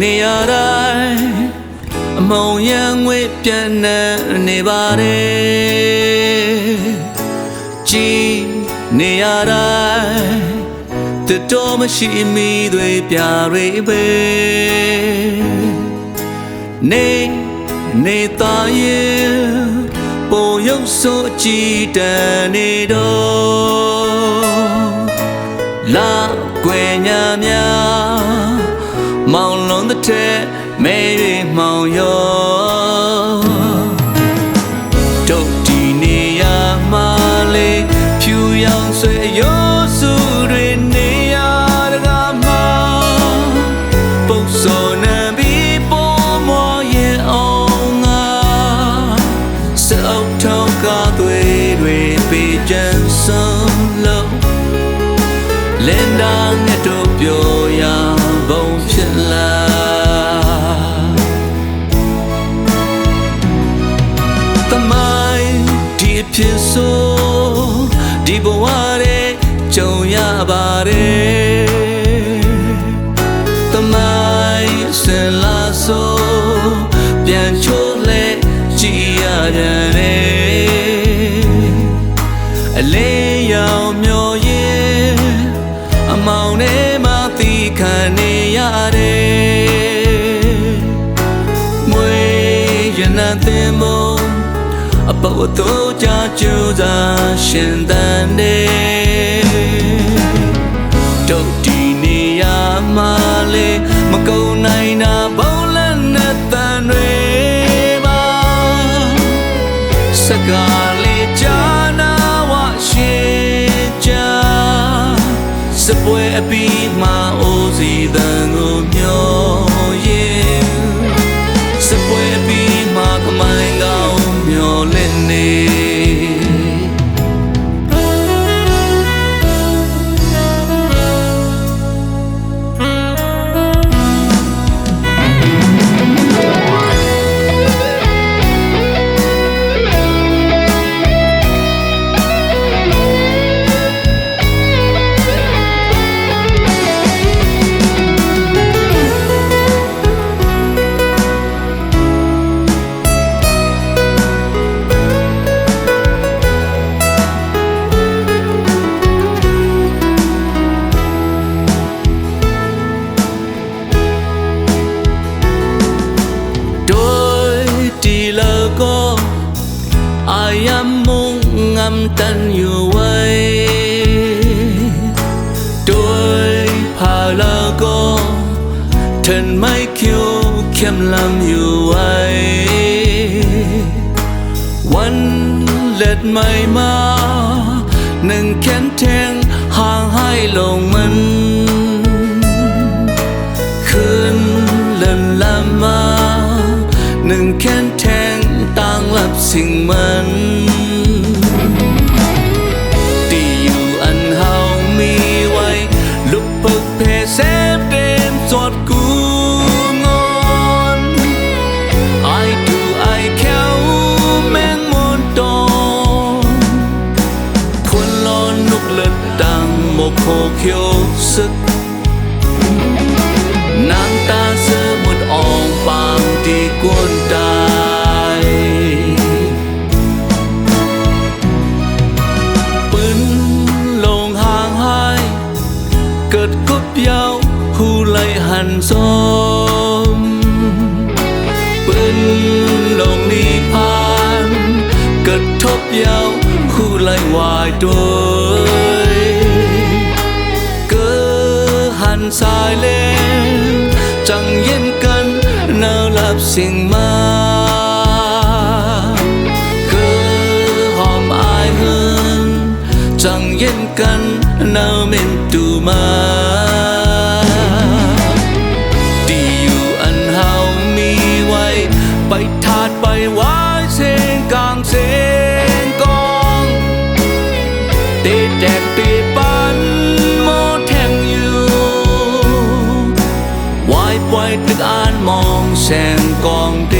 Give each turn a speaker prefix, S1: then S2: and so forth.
S1: နေရတိုင်းအမောင်ရန်ငွေပြန်နေနေပါတယ်ကြည်နေရတိုင်းတတော်မရှိမိတွေပြရိပဲနေနေသားရဲ့ပုံရုပ်ဆိုအကြည်တန်နေတော့လာကွယ်ညာများ မောင်လွန်တဲ့ထဲမဲရီမောင်ရောတို့ဒီနေရမှာလေဖြူရောင်ဆွေရိုးစုတွေနေရတကားမှာပုတ်စောနေပြီးပေါ်မရဲ့အောင်ငါစအုပ်ထောင်းကားတွေတွေပေးချ ဖြစ်ဆိုဒီဘဝရဲ့ကြုံရပါတယ်တမိုင်းဆင်လာဆိုပြန်ချိုးလဲကြည်ရတယ်အလေးရောင်မျောရင်အမောင်ထဲမှာသီခံနေရတယ်မွေရနံသင်မုံ အပေါ်တော့ကြကြိုးစားရှင်တန်နေတို့ဒီနေရမှာလေမကုန်းနိုင်တာဘုံလက်နဲ့တန်တွေပါစကားလေးကြားနာဝရှင်ကြစပွဲအပြီးမှာအိုးစီတန်ကိုမျော ย้ำมุ่งงำตันอยู่ไว้ ด้วยพาลาโกท่านไม่คิวเข้มลำอยู่ไว้ วันเล็ดไม่มาหนึ่งแค้นเทงห่างให้ลงมันคืนเลินลำมาหนึ่งแค้นเทง ต่างรับสิ่งมันที่อยู่อันเฮามีไว้ ลุกเพิกเพเซฟเดมสอดกูงอน I do I แค่แมงมนตองควรรอนุกเลิดดังโมโคเขียวสึก น้ำตาเสื้อหมดอ่องบางที่กวน nhau khu lại ngoài tôi. Cứ hàn sai lên, chẳng yên cân, nào lập sinh mai chẳng yên cân, nào mình tù mai 闪光的